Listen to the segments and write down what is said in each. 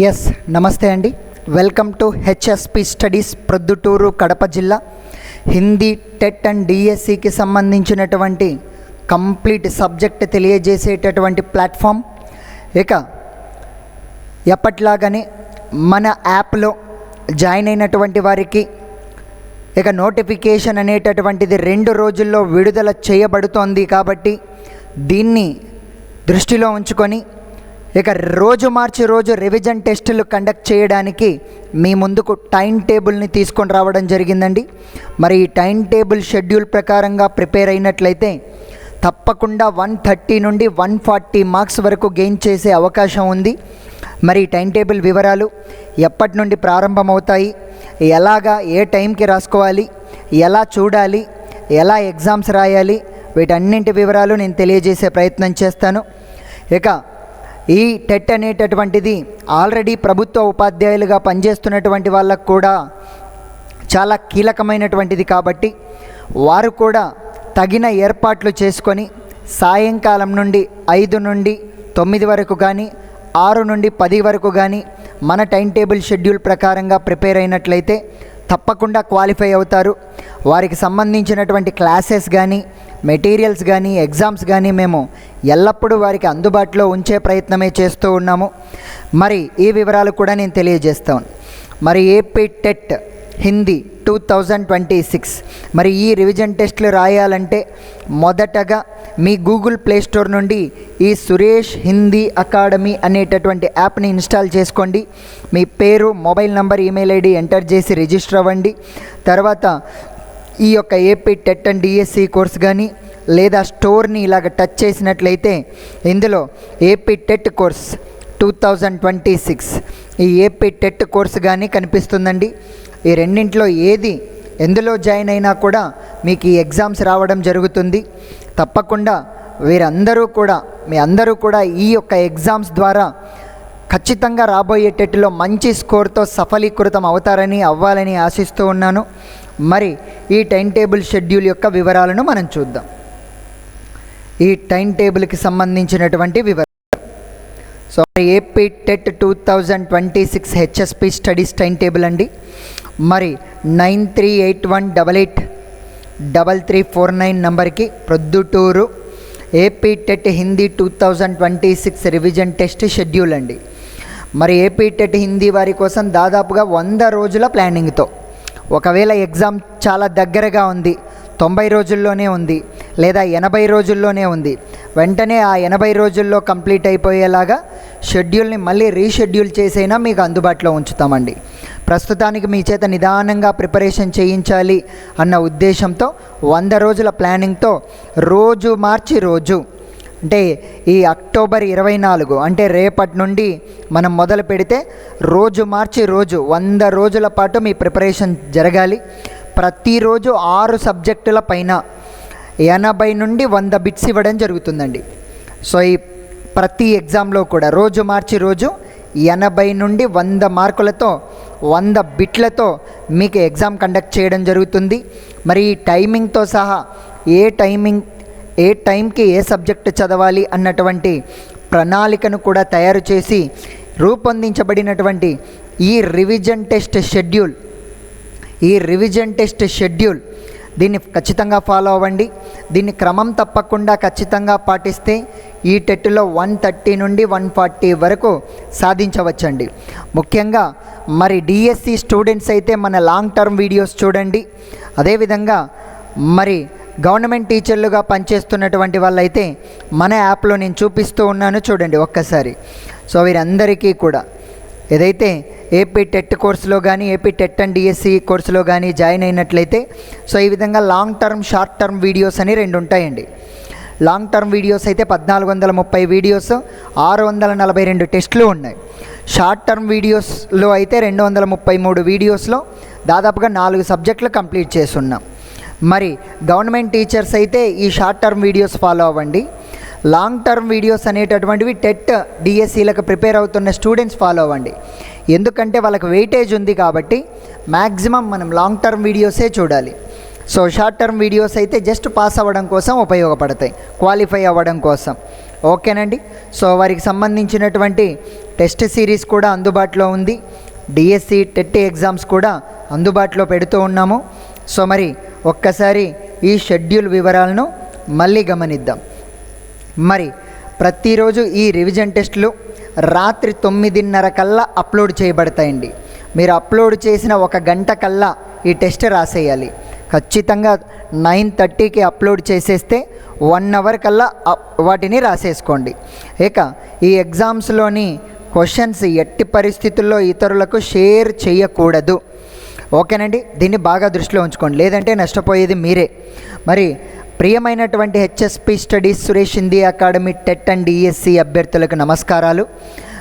Yes నమస్తే అండి. Welcome to HSP studies Proddatur Kadapa జిల్లా హిందీ టెట్ అండ్ డిఎస్సికి సంబంధించినటువంటి కంప్లీట్ సబ్జెక్ట్ తెలియజేసేటటువంటి ప్లాట్ఫామ్ ఇక ఎప్పట్లాగానే మన యాప్లో జాయిన్ అయినటువంటి వారికి ఇక నోటిఫికేషన్ అనేటటువంటిది రెండు రోజుల్లో విడుదల చేయబడుతోంది కాబట్టి దీన్ని దృష్టిలో ఉంచుకొని ఇక రోజు మార్చి రోజు రివిజన్ టెస్టులు కండక్ట్ చేయడానికి మీ ముందుకు టైం టేబుల్ని తీసుకొని రావడం జరిగిందండి. మరి ఈ టైం టేబుల్ షెడ్యూల్ ప్రకారంగా ప్రిపేర్ అయినట్లయితే తప్పకుండా వన్ థర్టీ నుండి వన్ ఫార్టీ మార్క్స్ వరకు గెయిన్ చేసే అవకాశం ఉంది. మరి ఈ టైం టేబుల్ వివరాలు ఎప్పటి నుండి ప్రారంభమవుతాయి? ఎలాగా ఏ టైంకి రాసుకోవాలి? ఎలా చూడాలి? ఎలా ఎగ్జామ్స్ రాయాలి? వీటన్నింటి వివరాలు నేను తెలియజేసే ప్రయత్నం చేస్తాను. ఇక ఈ టెట్ అనేటటువంటిది ఆల్రెడీ ప్రభుత్వ ఉపాధ్యాయులుగా పనిచేస్తున్నటువంటి వాళ్ళకు కూడా చాలా కీలకమైనటువంటిది కాబట్టి వారు కూడా తగిన ఏర్పాట్లు చేసుకొని సాయంకాలం నుండి ఐదు నుండి తొమ్మిది వరకు కానీ ఆరు నుండి పది వరకు కానీ మన టైం టేబుల్ షెడ్యూల్ ప్రకారంగా ప్రిపేర్ అయినట్లయితే తప్పకుండా క్వాలిఫై అవుతారు. వారికి సంబంధించినటువంటి క్లాసెస్ కానీ మెటీరియల్స్ కానీ ఎగ్జామ్స్ కానీ మేము ఎల్లప్పుడూ వారికి అందుబాటులో ఉంచే ప్రయత్నమే చేస్తూ ఉన్నాము. మరి ఈ వివరాలు కూడా నేను తెలియజేస్తాను. మరి AP TET Hindi two thousand twenty six. మరి ఈ రివిజన్ టెస్ట్లు రాయాలంటే మొదటగా మీ గూగుల్ ప్లే స్టోర్ నుండి ఈ సురేష్ హిందీ అకాడమీ అనేటటువంటి యాప్ని ఇన్స్టాల్ చేసుకోండి. మీ పేరు mobile number email ID enter చేసి రిజిస్టర్ అవ్వండి. తర్వాత ఈ యొక్క AP TET and DSC course కానీ లేదా స్టోర్ని ఇలాగ టచ్ చేసినట్లయితే ఇందులో AP TET course two thousand twenty six ఈ ఏపీ టెట్ కోర్స్ కానీ కనిపిస్తుందండి. ఈ రెండింటిలో ఏది ఎందులో జాయిన్ అయినా కూడా మీకు ఈ ఎగ్జామ్స్ రావడం జరుగుతుంది. తప్పకుండా వీరందరూ కూడా మీ అందరూ కూడా ఈ యొక్క ఎగ్జామ్స్ ద్వారా ఖచ్చితంగా రాబోయేటట్టులో మంచి స్కోర్తో సఫలీకృతం అవుతారని అవ్వాలని ఆశిస్తూ ఉన్నాను. మరి ఈ టైం టేబుల్ షెడ్యూల్ యొక్క వివరాలను మనం చూద్దాం. ఈ టైం టేబుల్కి సంబంధించినటువంటి వివరాలు so AP TET two thousand twenty six HSP studies time table అండి. మరి nine three eight one double eight double three four nine నంబర్కి Proddatur AP TET Hindi two thousand twenty six revision test schedule అండి. మరి AP TET Hindi వారి కోసం దాదాపుగా వంద రోజుల ప్లానింగ్తో. ఒకవేళ ఎగ్జామ్ చాలా దగ్గరగా ఉంది తొంభై రోజుల్లోనే ఉంది లేదా ఎనభై రోజుల్లోనే ఉంది వెంటనే ఆ ఎనభై రోజుల్లో కంప్లీట్ అయిపోయేలాగా షెడ్యూల్ని మళ్ళీ రీషెడ్యూల్ చేసైనా మీకు అందుబాటులో ఉంచుతామండి. ప్రస్తుతానికి మీ చేత నిదానంగా ప్రిపరేషన్ చేయించాలి అన్న ఉద్దేశంతో వంద రోజుల ప్లానింగ్తో రోజు మార్చి రోజు అంటే ఈ అక్టోబర్ ఇరవై నాలుగు అంటే రేపటి నుండి మనం మొదలు పెడితే రోజు మార్చి రోజు వంద రోజుల పాటు మీ ప్రిపరేషన్ జరగాలి. ప్రతిరోజు ఆరు సబ్జెక్టుల పైన ఎనభై నుండి వంద బిట్స్ ఇవ్వడం జరుగుతుందండి. సో ఈ ప్రతి ఎగ్జామ్లో కూడా రోజు మార్చి రోజు ఎనభై నుండి వంద మార్కులతో వంద బిట్లతో మీకు ఎగ్జామ్ కండక్ట్ చేయడం జరుగుతుంది. మరి ఈ టైమింగ్తో సహా ఏ టైమింగ్ ఏ టైంకి ఏ సబ్జెక్ట్ చదవాలి అన్నటువంటి ప్రణాళికను కూడా తయారు చేసి రూపొందించబడినటువంటి ఈ రివిజన్ టెస్ట్ షెడ్యూల్ ఈ రివిజన్ టెస్ట్ షెడ్యూల్ దీన్ని ఖచ్చితంగా ఫాలో అవ్వండి. దీన్ని క్రమం తప్పకుండా ఖచ్చితంగా పాటిస్తే ఈ టెట్లో వన్ థర్టీ నుండి వన్ ఫార్టీ వరకు సాధించవచ్చండి. ముఖ్యంగా మరి డిఎస్సి స్టూడెంట్స్ అయితే మన లాంగ్ టర్మ్ వీడియోస్ చూడండి. అదేవిధంగా మరి గవర్నమెంట్ టీచర్లుగా పనిచేస్తున్నటువంటి వాళ్ళైతే మన యాప్లో నేను చూపిస్తూ ఉన్నాను చూడండి ఒక్కసారి. సో వీరందరికీ కూడా ఏదైతే ఏపీ టెట్ కోర్సులో కానీ ఏపీ టెట్ అండ్ డిఎస్సి కోర్సులో కానీ జాయిన్ అయినట్లయితే సో ఈ విధంగా long term short term videos అని రెండు ఉంటాయండి. లాంగ్ టర్మ్ వీడియోస్ అయితే పద్నాలుగు వందల ముప్పై వీడియోస్ ఆరు వందల నలభై రెండు టెస్టులు ఉన్నాయి. షార్ట్ టర్మ్ వీడియోస్లో అయితే రెండు వందల ముప్పై మూడు వీడియోస్లో దాదాపుగా నాలుగు సబ్జెక్టులు కంప్లీట్ చేస్తున్నాం. మరి గవర్నమెంట్ టీచర్స్ అయితే ఈ షార్ట్ టర్మ్ వీడియోస్ ఫాలో అవ్వండి. లాంగ్ టర్మ్ వీడియోస్ అనేటటువంటివి టెట్ డిఎస్సీలకు ప్రిపేర్ అవుతున్న స్టూడెంట్స్ ఫాలో అవ్వండి. ఎందుకంటే వాళ్ళకి వెయిటేజ్ ఉంది కాబట్టి మ్యాక్సిమం మనం లాంగ్ టర్మ్ వీడియోసే చూడాలి. సో షార్ట్ టర్మ్ వీడియోస్ అయితే జస్ట్ పాస్ అవ్వడం కోసం ఉపయోగపడతాయి. క్వాలిఫై అవ్వడం కోసం. ఓకేనండి? సో వారికి సంబంధించినటువంటి టెస్ట్ సిరీస్ కూడా అందుబాటులో ఉంది. డిఎస్సి టెట్ ఎగ్జామ్స్ కూడా అందుబాటులో పెడుతూ ఉన్నాము. సో మరి ఒక్కసారి ఈ షెడ్యూల్ వివరాలను మళ్ళీ గమనిద్దాం. మరి ప్రతిరోజు ఈ రివిజన్ టెస్టులు రాత్రి తొమ్మిదిన్నర కల్లా అప్లోడ్ చేయబడతాయండి. మీరు అప్లోడ్ చేసిన ఒక గంట కల్లా ఈ టెస్ట్ రాసేయాలి. ఖచ్చితంగా నైన్ థర్టీకి అప్లోడ్ చేసేస్తే వన్ అవర్ కల్లా అప్- వాటిని రాసేసుకోండి. ఇక ఈ ఎగ్జామ్స్లోని క్వశ్చన్స్ ఎట్టి పరిస్థితుల్లో ఇతరులకు షేర్ చేయకూడదు. ఓకేనండి? దీన్ని బాగా దృష్టిలో ఉంచుకోండి. లేదంటే నష్టపోయేది మీరే. మరి ప్రియమైనటువంటి HSP studies Suresh Hindi academy TET and DSC అభ్యర్థులకు నమస్కారాలు.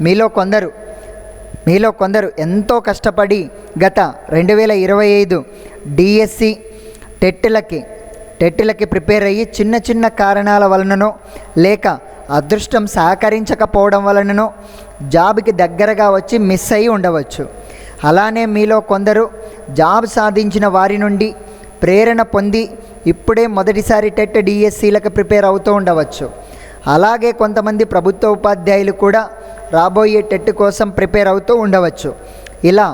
మీలో కొందరు మీలో కొందరు ఎంతో కష్టపడి గత రెండు వేల ఇరవై ఐదు డిఎస్సి టెట్టులకి టెట్టులకి ప్రిపేర్ అయ్యి చిన్న చిన్న కారణాల వలననో లేక అదృష్టం సహకరించకపోవడం వలననో జాబ్కి దగ్గరగా వచ్చి మిస్ అయి ఉండవచ్చు. అలానే మీలో కొందరు జాబ్ సాధించిన వారి నుండి ప్రేరణ పొంది ఇప్పుడే మొదటిసారి టెట్ డిఎస్సీలకు ప్రిపేర్ అవుతూ ఉండవచ్చు. అలాగే కొంతమంది ప్రభుత్వ ఉపాధ్యాయులు కూడా రాబోయే టెట్ కోసం ప్రిపేర్ అవుతూ ఉండవచ్చు. ఇలా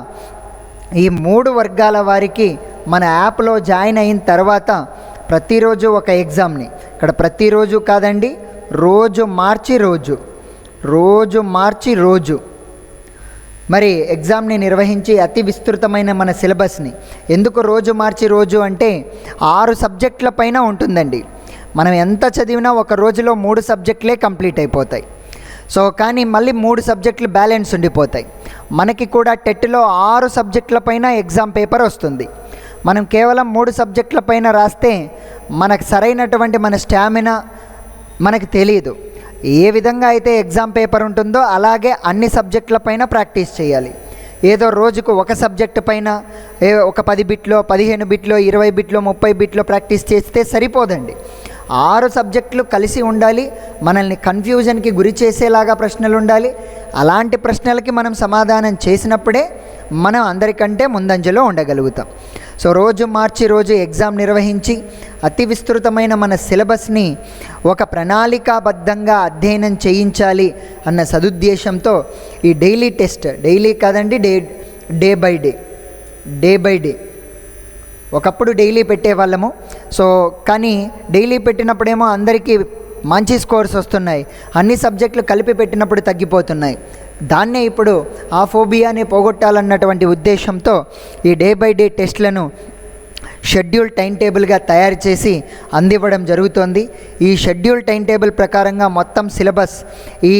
ఈ మూడు వర్గాల వారికి మన యాప్లో జాయిన్ అయిన తర్వాత ప్రతిరోజు ఒక ఎగ్జామ్ని. ఇక్కడ ప్రతిరోజు కాదండి రోజు మార్చి రోజు రోజు మార్చి రోజు. మరి ఎగ్జామ్ని నిర్వహించి అతి విస్తృతమైన మన సిలబస్ని. ఎందుకు రోజు మార్చి రోజు అంటే ఆరు సబ్జెక్టుల పైన ఉంటుందండి. మనం ఎంత చదివినా ఒక రోజులో మూడు సబ్జెక్టులే కంప్లీట్ అయిపోతాయి. సో కానీ మళ్ళీ మూడు సబ్జెక్టులు బ్యాలెన్స్ ఉండిపోతాయి. మనకి కూడా టెట్లో ఆరు సబ్జెక్టుల పైన ఎగ్జామ్ పేపర్ వస్తుంది. మనం కేవలం మూడు సబ్జెక్టుల పైన రాస్తే మనకు సరైనటువంటి మన స్టామినా మనకు తెలియదు ఏ విధంగా అయితే ఎగ్జామ్ పేపర్ ఉంటుందో అలాగే అన్ని సబ్జెక్టుల పైన ప్రాక్టీస్ చేయాలి. ఏదో రోజుకు ఒక సబ్జెక్టు పైన ఒక పది బిట్లో పదిహేను బిట్లో ఇరవై బిట్లో ముప్పై బిట్లో ప్రాక్టీస్ చేస్తే సరిపోదండి. ఆరు సబ్జెక్టులు కలిసి ఉండాలి మనల్ని కన్ఫ్యూజన్కి గురి చేసేలాగా ప్రశ్నలు ఉండాలి అలాంటి ప్రశ్నలకి మనం సమాధానం చేసినప్పుడే మనం అందరికంటే ముందంజలో ఉండగలుగుతాం. సో రోజు మార్చి రోజు ఎగ్జామ్ నిర్వహించి అతి విస్తృతమైన మన సిలబస్ని ఒక ప్రణాళికాబద్ధంగా అధ్యయనం చేయించాలి అన్న సదుద్దేశంతో ఈ డైలీ టెస్ట్ డైలీ కాదండి day day by day day by day ఒకప్పుడు డైలీ పెట్టేవాళ్ళము. సో కానీ డైలీ పెట్టినప్పుడేమో అందరికీ మంచి స్కోర్స్ వస్తున్నాయి. అన్ని సబ్జెక్టులు కలిపి పెట్టినప్పుడు తగ్గిపోతున్నాయి. దాన్నే ఇప్పుడు ఆ ఫోబియాని పోగొట్టాలన్నటువంటి ఉద్దేశంతో ఈ డే బై డే టెస్ట్లను షెడ్యూల్ టైం టేబుల్గా తయారు చేసి అందివ్వడం జరుగుతోంది. ఈ షెడ్యూల్ టైం టేబుల్ ప్రకారంగా మొత్తం సిలబస్ ఈ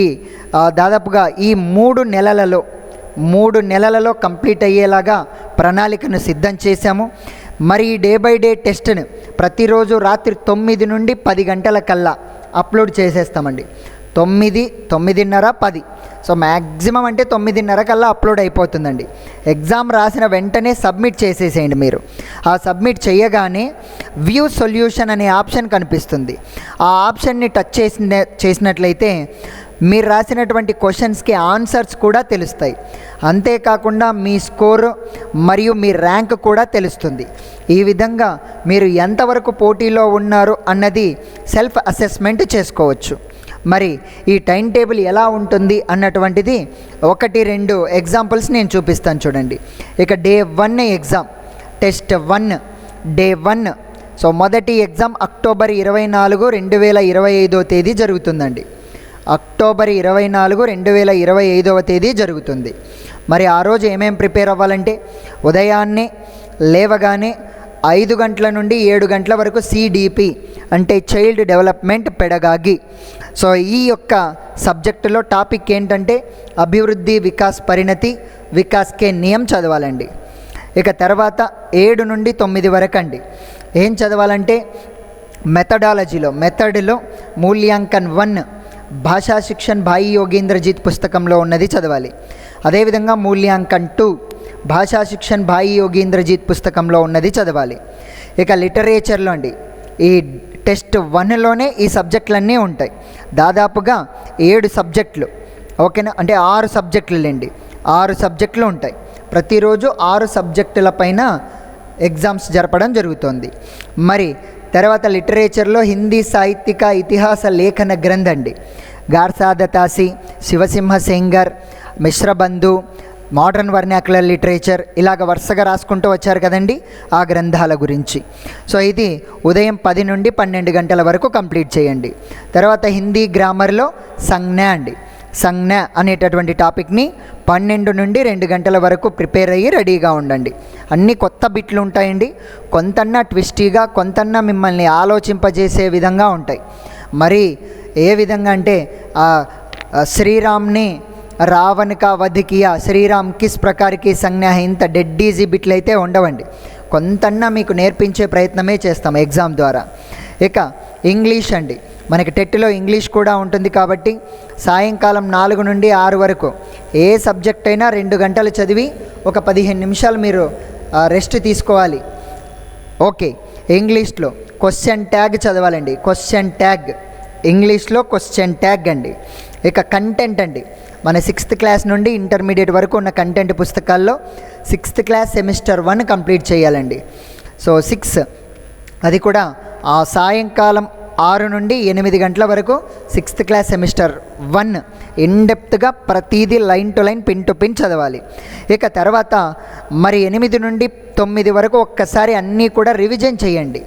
దాదాపుగా ఈ మూడు నెలలలో మూడు నెలలలో కంప్లీట్ అయ్యేలాగా ప్రణాళికను సిద్ధం చేశాము. మరి ఈ డే బై డే టెస్ట్ను ప్రతిరోజు రాత్రి తొమ్మిది నుండి పది గంటల కల్లా అప్లోడ్ చేసేస్తామండి. తొమ్మిది తొమ్మిదిన్నర పది. సో మ్యాక్సిమం అంటే తొమ్మిదిన్నర కల్లా అప్లోడ్ అయిపోతుందండి. ఎగ్జామ్ రాసిన వెంటనే సబ్మిట్ చేసేసేయండి మీరు. ఆ సబ్మిట్ చేయగానే వ్యూ సొల్యూషన్ అనే ఆప్షన్ కనిపిస్తుంది. ఆ ఆప్షన్ని టచ్ చేసిన చేసినట్లయితే మీరు రాసినటువంటి క్వశ్చన్స్కి ఆన్సర్స్ కూడా తెలుస్తాయి. అంతేకాకుండా మీ స్కోర్ మరియు మీ ర్యాంక్ కూడా తెలుస్తుంది. ఈ విధంగా మీరు ఎంతవరకు పోటీలో ఉన్నారు అన్నది సెల్ఫ్ అసెస్మెంట్ చేసుకోవచ్చు. మరి ఈ టైం టేబుల్ ఎలా ఉంటుంది అన్నటువంటిది ఒకటి రెండు ఎగ్జాంపుల్స్ నేను చూపిస్తాను చూడండి. ఇక day one exam test one day one. So మొదటి ఎగ్జామ్ అక్టోబర్ ఇరవై నాలుగు రెండు వేల ఇరవై ఐదో తేదీ జరుగుతుందండి. అక్టోబర్ ఇరవై నాలుగు రెండు వేల ఇరవై ఐదవ తేదీ జరుగుతుంది. మరి ఆ రోజు ఏమేం ప్రిపేర్ అవ్వాలంటే ఉదయాన్నే లేవగానే ఐదు గంటల నుండి ఏడు గంటల వరకు సిడిపి అంటే చైల్డ్ డెవలప్మెంట్ పెడగాగి సో ఈ యొక్క సబ్జెక్టులో టాపిక్ ఏంటంటే అభివృద్ధి వికాస్ పరిణతి వికాస్ కే నియం చదవాలండి. ఇక తర్వాత ఏడు నుండి తొమ్మిది వరకు అండి ఏం చదవాలంటే మెథడాలజీలో మెథడ్లో మూల్యాంకన్ వన్ భాషా శిక్షణ్ భాయి యోగేంద్రజీత్ పుస్తకంలో ఉన్నది చదవాలి. అదేవిధంగా మూల్యాంకన్ టూ భాషా శిక్షణ్ భాయి యోగేంద్రజీత్ పుస్తకంలో ఉన్నది చదవాలి. ఇక లిటరేచర్లో అండి. ఈ టెస్ట్ వన్లోనే ఈ సబ్జెక్టులన్నీ ఉంటాయి. దాదాపుగా ఏడు సబ్జెక్టులు. ఓకేనా? అంటే ఆరు సబ్జెక్టులు అండి ఆరు సబ్జెక్టులు ఉంటాయి. ప్రతిరోజు ఆరు సబ్జెక్టుల పైన ఎగ్జామ్స్ జరపడం జరుగుతుంది. మరి తర్వాత లిటరేచర్లో హిందీ సాహిత్యక ఇతిహాస లేఖన గ్రంథండి. Garcin de Tassy Shivsingh Sengar Mishrabandhu modern vernacular literature ఇలాగ వరుసగా రాసుకుంటూ వచ్చారు కదండి ఆ గ్రంథాల గురించి. సో ఇది ఉదయం పది నుండి పన్నెండు గంటల వరకు కంప్లీట్ చేయండి. తర్వాత హిందీ గ్రామర్లో సంజ్ఞ అండి. సంజ్ఞ అనేటటువంటి టాపిక్ని పన్నెండు నుండి రెండు గంటల వరకు ప్రిపేర్ అయ్యి రెడీగా ఉండండి. అన్ని కొత్త బిట్లు ఉంటాయండి. కొంతన్నా ట్విస్టీగా కొంతన్నా మిమ్మల్ని ఆలోచింపజేసే విధంగా ఉంటాయి. మరి ఏ విధంగా అంటే శ్రీరామ్ని రావణికా వధికియా శ్రీరామ్ కిస్ ప్రకారకి సంజ్ఞ ఇంత డెడ్ ఈజీ బిట్లు అయితే ఉండవండి. కొంతన్నా మీకు నేర్పించే ప్రయత్నమే చేస్తాం ఎగ్జామ్ ద్వారా. ఇక ఇంగ్లీష్ అండి. మనకి టెట్లో ఇంగ్లీష్ కూడా ఉంటుంది కాబట్టి సాయంకాలం నాలుగు నుండి ఆరు వరకు ఏ సబ్జెక్ట్ అయినా రెండు గంటలు చదివి ఒక పదిహేను నిమిషాలు మీరు రెస్ట్ తీసుకోవాలి. ఓకే ఇంగ్లీష్లో క్వశ్చన్ ట్యాగ్ చదవాలండి. Question tag. ఇంగ్లీష్లో క్వశ్చన్ ట్యాగ్ అండి. ఇక కంటెంట్ అండి. మన సిక్స్త్ క్లాస్ నుండి ఇంటర్మీడియట్ వరకు ఉన్న కంటెంట్ పుస్తకాల్లో sixth class semester one complete చేయాలండి. సో సిక్స్ అది కూడా ఆ సాయంకాలం ఆరు నుండి ఎనిమిది గంటల వరకు సిక్స్త్ క్లాస్ సెమిస్టర్ వన్ ఇన్డెప్త్గా ప్రతిదీ line to line pin to pin చదవాలి. ఇక తర్వాత మరి ఎనిమిది నుండి తొమ్మిది వరకు ఒక్కసారి అన్నీ కూడా రివిజన్ చేయండి.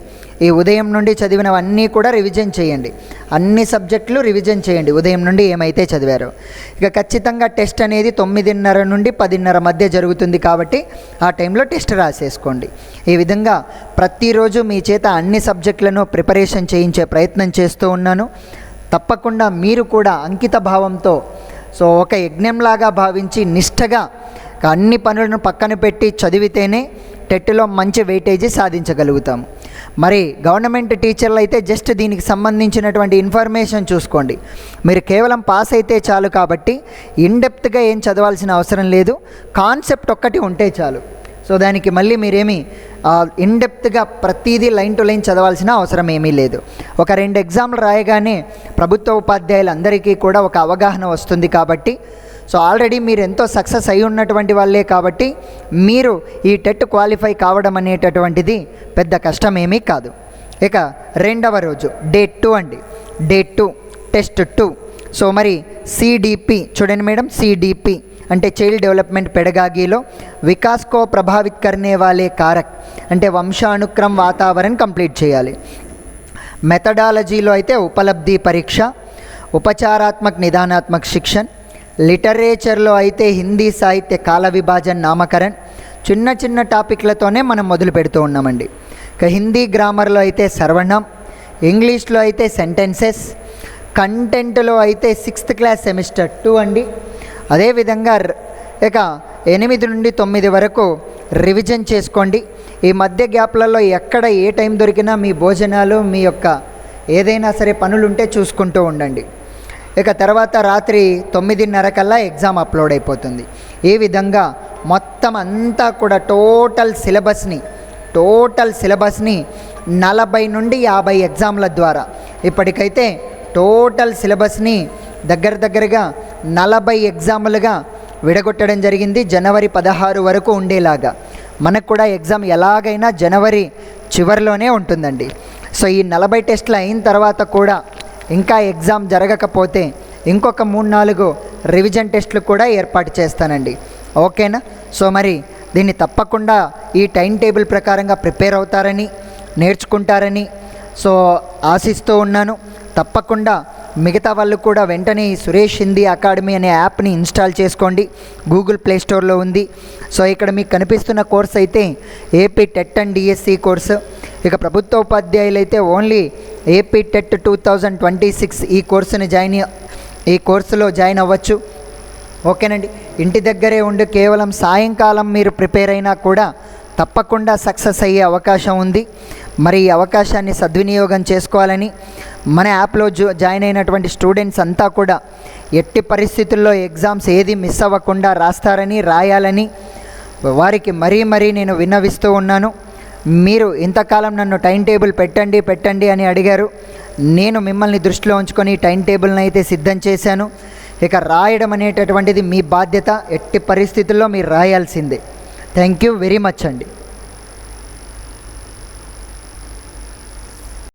ఈ ఉదయం నుండి చదివినవన్నీ కూడా రివిజన్ చేయండి. అన్ని సబ్జెక్టులు రివిజన్ చేయండి. ఉదయం నుండి ఏమైతే చదివారో. ఇక ఖచ్చితంగా టెస్ట్ అనేది తొమ్మిదిన్నర నుండి పదిన్నర మధ్య జరుగుతుంది కాబట్టి ఆ టైంలో టెస్ట్ రాసేసుకోండి. ఈ విధంగా ప్రతిరోజు మీ చేత అన్ని సబ్జెక్టులను ప్రిపరేషన్ చేయించే ప్రయత్నం చేస్తూ ఉన్నాను. తప్పకుండా మీరు కూడా అంకిత భావంతో సో ఒక యజ్ఞంలాగా భావించి నిష్టగా అన్ని పనులను పక్కన పెట్టి చదివితేనే టెట్లో మంచి వెయిటేజీ సాధించగలుగుతాము. మరి గవర్నమెంట్ టీచర్లు అయితే జస్ట్ దీనికి సంబంధించినటువంటి ఇన్ఫర్మేషన్ చూసుకోండి. మీరు కేవలం పాస్ అయితే చాలు కాబట్టి ఇన్డెప్త్గా ఏం చదవాల్సిన అవసరం లేదు. కాన్సెప్ట్ ఒక్కటి ఉంటే చాలు. సో దానికి మళ్ళీ మీరేమి ఇన్డెప్త్గా ప్రతిదీ లైన్ టు లైన్ చదవాల్సిన అవసరం ఏమీ లేదు. ఒక రెండు ఎగ్జామ్లు రాయగానే ప్రభుత్వ ఉపాధ్యాయులందరికీ కూడా ఒక అవగాహన వస్తుంది కాబట్టి సో ఆల్రెడీ మీరు ఎంతో సక్సెస్ అయి ఉన్నటువంటి వాళ్ళే కాబట్టి మీరు ఈ టెట్ క్వాలిఫై కావడం అనేటటువంటిది పెద్ద కష్టమేమీ కాదు. ఇక రెండవ రోజు డేట్ టూ అండి. Date two test two. So మరి సిడిపి చూడండి మేడం సిడిపి అంటే చైల్డ్ డెవలప్మెంట్ పెడగాగిలో వికాస్కో ప్రభావిత్ కర్నే వాలే కారక్ అంటే వంశానుక్రమ్ వాతావరణ్ కంప్లీట్ చేయాలి. మెథడాలజీలో అయితే ఉపలబ్ధి పరీక్ష ఉపచారాత్మక నిదానాత్మక శిక్షణ లిటరేచర్లో అయితే హిందీ సాహిత్య కాల విభాజన్ నామకరణ్. చిన్న చిన్న టాపిక్లతోనే మనం మొదలు పెడుతూ ఉన్నామండి. ఇక హిందీ గ్రామర్లో అయితే సర్వనామ్ ఇంగ్లీష్లో అయితే సెంటెన్సెస్ కంటెంట్లో అయితే సిక్స్త్ క్లాస్ సెమిస్టర్ టూ అండి. అదేవిధంగా ఇక ఎనిమిది నుండి తొమ్మిది వరకు రివిజన్ చేసుకోండి. ఈ మధ్య గ్యాప్లలో ఎక్కడ ఏ టైం దొరికినా మీ భోజనాలు మీ యొక్క ఏదైనా సరే పనులుంటే చూసుకుంటూ ఉండండి. ఇక తర్వాత రాత్రి తొమ్మిదిన్నర కల్లా ఎగ్జామ్ అప్లోడ్ అయిపోతుంది. ఈ విధంగా మొత్తం అంతా కూడా టోటల్ సిలబస్ని టోటల్ సిలబస్ని నలభై నుండి యాభై ఎగ్జామ్ల ద్వారా. ఇప్పటికైతే టోటల్ సిలబస్ని దగ్గర దగ్గరగా నలభై ఎగ్జాములుగా విడగొట్టడం జరిగింది జనవరి పదహారు వరకు ఉండేలాగా. మనకు కూడా ఎగ్జామ్ ఎలాగైనా జనవరి చివరిలోనే ఉంటుందండి. సో ఈ నలభై టెస్టులు అయిన తర్వాత కూడా ఇంకా ఎగ్జామ్ జరగకపోతే ఇంకొక మూడు నాలుగు రివిజన్ టెస్ట్లు కూడా ఏర్పాటు చేస్తానండి. ఓకేనా? సో మరి దీన్ని తప్పకుండా ఈ టైం టేబుల్ ప్రకారంగా ప్రిపేర్ అవుతారని నేర్చుకుంటారని సో ఆశిస్తూ ఉన్నాను. తప్పకుండా మిగతా వాళ్ళు కూడా వెంటనే ఈ సురేష్ హిందీ అకాడమీ అనే యాప్ని ఇన్స్టాల్ చేసుకోండి. గూగుల్ ప్లే స్టోర్లో ఉంది. సో ఇక్కడ మీకు కనిపిస్తున్న కోర్స్ అయితే AP TET and DSC course. ఇక ప్రభుత్వ ఉపాధ్యాయులు అయితే only AP TET two thousand twenty six ఈ కోర్సుని జాయిన్ ఈ కోర్సులో జాయిన్ అవ్వచ్చు. ఓకేనండి. ఇంటి దగ్గరే ఉండి కేవలం సాయంకాలం మీరు ప్రిపేర్ అయినా కూడా తప్పకుండా సక్సెస్ అయ్యే అవకాశం ఉంది. మరి ఈ అవకాశాన్ని సద్వినియోగం చేసుకోవాలని మన యాప్లో జో జాయిన్ అయినటువంటి స్టూడెంట్స్ అంతా కూడా ఎట్టి పరిస్థితుల్లో ఎగ్జామ్స్ ఏది మిస్ అవ్వకుండా రాస్తారని రాయాలని వారికి మరీ మరీ నేను విన్నవిస్తూ ఉన్నాను. మీరు ఇంతకాలం నన్ను టైం టేబుల్ పెట్టండి పెట్టండి అని అడిగారు. నేను మిమ్మల్ని దృష్టిలో ఉంచుకొని టైం టేబుల్ని అయితే సిద్ధం చేశాను. ఇక రాయడం అనేటటువంటిది మీ బాధ్యత. ఎట్టి పరిస్థితుల్లో మీరు రాయాల్సిందే. థ్యాంక్ యూ వెరీ మచ్ అండి.